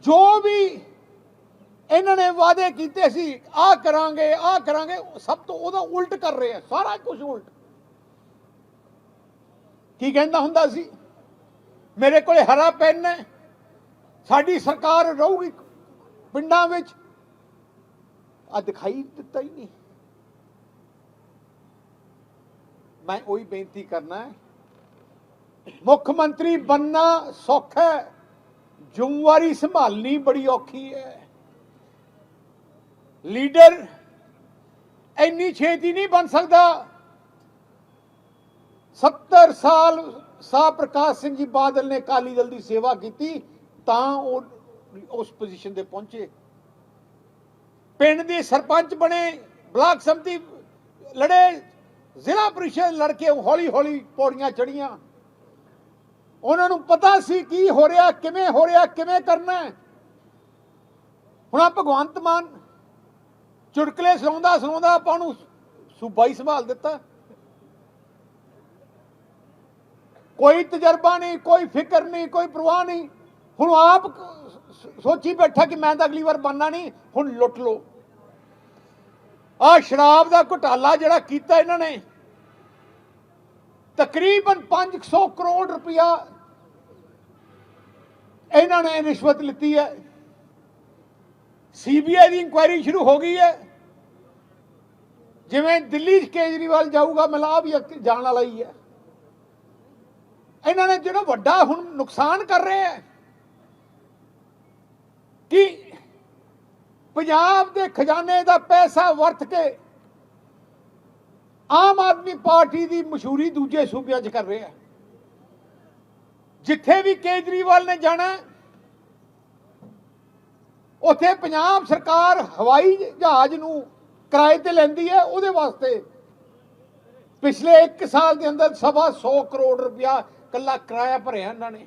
ਜੋ ਵੀ ਇਹਨਾਂ ਨੇ ਵਾਅਦੇ ਕੀਤੇ ਸੀ, ਆਹ ਕਰਾਂਗੇ ਆਹ ਕਰਾਂਗੇ, ਸਭ ਤੋਂ ਉਹਦਾ ਉਲਟ ਕਰ ਰਹੇ ਆ, ਸਾਰਾ ਕੁਝ ਉਲਟ। ਕੀ ਕਹਿੰਦਾ ਹੁੰਦਾ ਸੀ? ਮੇਰੇ ਕੋਲੇ ਹਰਾ ਪੈਨ ਹੈ, ਸਾਡੀ ਸਰਕਾਰ ਰਹੂਗੀ ਪਿੰਡਾਂ ਵਿੱਚ। ਆ ਦਿਖਾਈ ਦਿੱਤਾ ਹੀ ਨਹੀਂ। ਮੈਂ ਉਹੀ ਬੇਨਤੀ ਕਰਨਾ ਮੁੱਖ ਮੰਤਰੀ ਬੰਨਾ ਸੌਖਾ ਹੈ। ਜ਼ਿੰਮੇਵਾਰੀ ਸੰਭਾਲਣੀ ਬੜੀ ਔਖੀ ਹੈ। ਲੀਡਰ ਇੰਨੀ ਛੇਤੀ ਨਹੀਂ ਬਣ ਸਕਦਾ। 70 ਸਾਲ ਸਾਹ ਪ੍ਰਕਾਸ਼ ਸਿੰਘ ਜੀ ਬਾਦਲ ਨੇ ਅਕਾਲੀ ਦਲ ਦੀ ਸੇਵਾ ਕੀਤੀ, ਤਾਂ ਉਹ ਉਸ ਪੋਜੀਸ਼ਨ ਤੇ ਪਹੁੰਚੇ। ਪਿੰਡ ਦੇ ਸਰਪੰਚ ਬਣੇ, ਬਲਾਕ ਸੰਮਤੀ ਲੜੇ, ਜ਼ਿਲ੍ਹਾ ਪ੍ਰੀਸ਼ਦ ਲੜ ਕੇ ਹੌਲੀ ਹੌਲੀ ਪੌੜੀਆਂ ਚੜੀਆਂ ਉਹਨਾਂ ਨੂੰ ਪਤਾ ਸੀ ਕੀ ਹੋ ਰਿਹਾ, ਕਿਵੇਂ ਹੋ ਰਿਹਾ, ਕਿਵੇਂ ਕਰਨਾ ਹੈ। ਹੁਣ ਆ ਭਗਵੰਤ ਮਾਨ ਚੁਟਕਲੇ ਸੁਣਾਉਂਦਾ ਸੁਣਾਉਂਦਾ ਆਪਾਂ ਨੂੰ ਸੂਬਾ ਹੀ ਸੰਭਾਲ ਦਿੱਤਾ। ਕੋਈ ਤਜਰਬਾ ਨਹੀਂ, ਕੋਈ ਫਿਕਰ ਨਹੀਂ, ਕੋਈ ਪਰਵਾਹ ਨਹੀਂ। ਹੁਣ ਆਪ ਸੋਚੀ ਬੈਠਾ ਕਿ ਮੈਂ ਤਾਂ ਅਗਲੀ ਵਾਰ ਬਣਨਾ ਨਹੀਂ, ਹੁਣ ਲੁੱਟ ਲੋ ਆ ਸ਼ਰਾਬ ਦਾ ਘੁਟਾਲਾ ਜਿਹੜਾ ਕੀਤਾ ਇਹਨਾਂ ਨੇ ਤਕਰੀਬਨ 500 ਕਰੋੜ ਰੁਪਇਆ ਇਹਨਾਂ ਨੇ ਰਿਸ਼ਵਤ ਲਿੱਤੀ ਹੈ। ਸੀਬੀਆਈ ਦੀ ਇਨਕੁਆਇਰੀ ਸ਼ੁਰੂ ਹੋ ਗਈ ਹੈ। ਜਿਵੇਂ ਦਿੱਲੀ 'ਚ ਕੇਜਰੀਵਾਲ ਜਾਊਗਾ ਮਿਲਾ ਜਾਣ ਵਾਲਾ ਹੀ ਹੈ। ਇਹਨਾਂ ਨੇ ਜਿਹੜਾ ਵੱਡਾ ਹੁਣ ਨੁਕਸਾਨ ਕਰ ਰਹੇ ਹੈ ਕਿ ਪੰਜਾਬ ਦੇ ਖਜ਼ਾਨੇ ਦਾ ਪੈਸਾ ਵਰਤ ਕੇ ਆਮ ਆਦਮੀ ਪਾਰਟੀ ਦੀ ਮਸ਼ਹੂਰੀ ਦੂਜੇ ਸੂਬਿਆਂ 'ਚ ਕਰ ਰਿਹਾ। ਜਿੱਥੇ ਵੀ ਕੇਜਰੀਵਾਲ ਨੇ ਜਾਣਾ, ਉੱਥੇ ਪੰਜਾਬ ਸਰਕਾਰ ਹਵਾਈ ਜਹਾਜ਼ ਨੂੰ ਕਿਰਾਏ ਤੇ ਲੈਂਦੀ ਹੈ, ਉਹਦੇ ਵਾਸਤੇ ਪਿਛਲੇ 1 ਸਾਲ ਦੇ ਅੰਦਰ ਸਵਾ 100 ਕਰੋੜ ਰੁਪਇਆ ਕੱਲਾ ਕਿਰਾਇਆ ਭਰਿਆ ਇਹਨਾਂ ਨੇ।